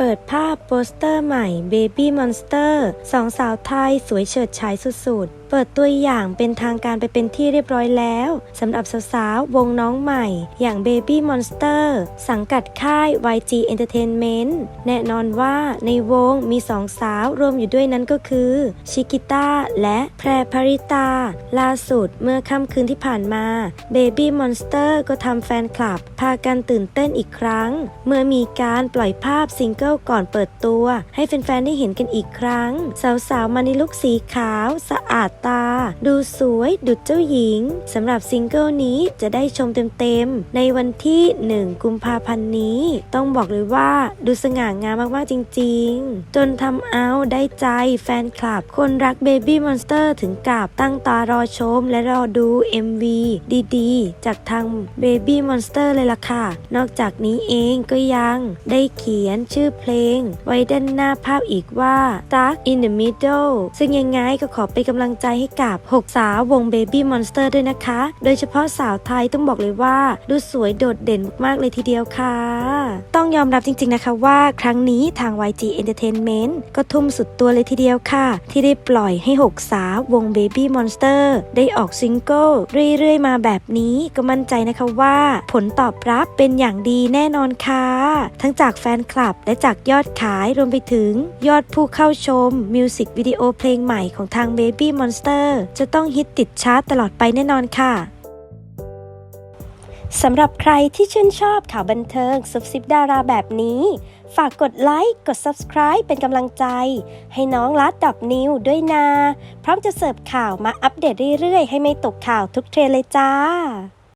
เปิดภาพโปสเตอร์ใหม่ Baby Monster สองสาวไทยสวยเฉิดฉายสุดๆเปิดตัวอย่างเป็นทางการไปเป็นที่เรียบร้อยแล้วสำหรับสาวๆวงน้องใหม่ อย่าง Baby Monster สังกัดค่าย YG Entertainment แน่นอนว่าในวงมีสองสาวรวมอยู่ด้วยนั้นก็คือ ชิกิต้าและแพรพริตา ล่าสุดเมื่อค่ำคืนที่ผ่านมา Baby Monster ก็ทำแฟนคลับ พากันตื่นเต้นอีกครั้ง เมื่อมีการปล่อยภาพซิงเกิลก่อนเปิดตัว ให้แฟนๆได้เห็นกันอีกครั้ง สาวๆมาในลุคสีขาวสะอาดตา ดูสวยดุจเจ้าหญิงสำหรับซิงเกิลนี้จะได้ชมเต็มๆ ในวันที่ 1 กุมภาพันธ์นี้ ต้องบอกเลยว่าดูสง่างามมากๆจริงๆ จนทำเอาได้ใจแฟนคลับ คนรัก Baby Monster ถึงกับตั้งตารอชมและรอดู MV ดีๆ จากทาง Baby Monster เลยล่ะค่ะ นอกจากนี้เองก็ยังได้เขียนชื่อเพลง ไว้ด้านหน้าภาพอีกว่า Dark in the Middle ซึ่งยังไงก็ขอเป็นกำลังใจให้กับ 6 สาววง Baby Monster ด้วยนะคะ โดยเฉพาะสาวไทยต้องบอกเลยว่าดูสวยโดดเด่นมากๆเลยทีเดียวค่ะ ต้องยอมรับจริงๆนะคะว่าครั้งนี้ทาง YG Entertainment ก็ทุ่มสุดตัวเลยทีเดียวค่ะ ที่ได้ปล่อยให้ 6 สาววง Baby Monster ได้ออกซิงเกิลเรื่อยๆ มาแบบนี้ก็มั่นใจนะคะว่าผลตอบรับเป็นอย่างดีแน่นอนค่ะ ทั้งจากแฟนคลับและจากยอดขายรวมไปถึง ยอดผู้เข้าชมมิวสิกวิดีโอเพลงใหม่ของทาง Baby Monster จะต้องฮิตติดชาร์ตตลอดไปแน่นอนค่ะสำหรับใครที่ชื่นชอบข่าวบันเทิงซุบซิบดาราแบบนี้ ฝากกดไลค์ กด Subscribe เป็นกำลังใจ ให้น้องลัดดอกนิวด้วยนะพร้อมจะเสิร์ฟข่าวมาอัปเดตเรื่อยๆ ให้ไม่ตกข่าวทุกเทรนเลยจ้า